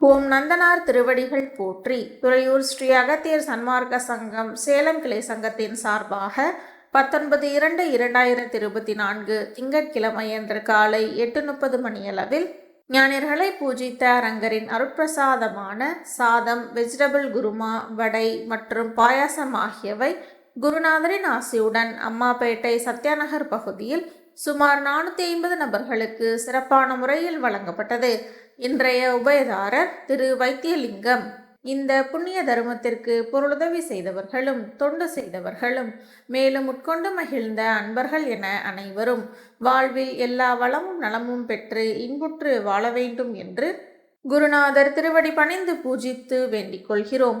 ஓம் நந்தனார் திருவடிகள் போற்றி. துறையூர் ஸ்ரீ அகத்தியர் சன்மார்க்க சங்கம் சேலம் கிளை சங்கத்தின் சார்பாக பத்தொன்பது இரண்டு இரண்டாயிரத்தி இருபத்தி நான்கு திங்கட்கிழமை அன்று காலை எட்டு முப்பது மணியளவில் ஞானியர்களை பூஜித்த அரங்கரின் அருட்பிரசாதமான சாதம் வெஜிடபிள் குருமா வடை மற்றும் பாயாசம் ஆகியவை குருநாதரின் ஆசியுடன் அம்மாப்பேட்டை சத்யாநகர் பகுதியில் சுமார் நானூற்றி ஐம்பது நபர்களுக்கு சிறப்பான முறையில் வழங்கப்பட்டது. இன்றைய உபயதாரர் திரு வைத்தியலிங்கம். இந்த புண்ணிய தர்மத்திற்கு பொருளுதவி செய்தவர்களும் தொண்டு செய்தவர்களும் மேலும் உட்கொண்டு மகிழ்ந்த அன்பர்கள் என அனைவரும் வாழ்வில் எல்லா வளமும் நலமும் பெற்று இன்புற்று வாழ வேண்டும் என்று குருநாதர் திருவடி பணிந்து பூஜித்து வேண்டிக் கொள்கிறோம்.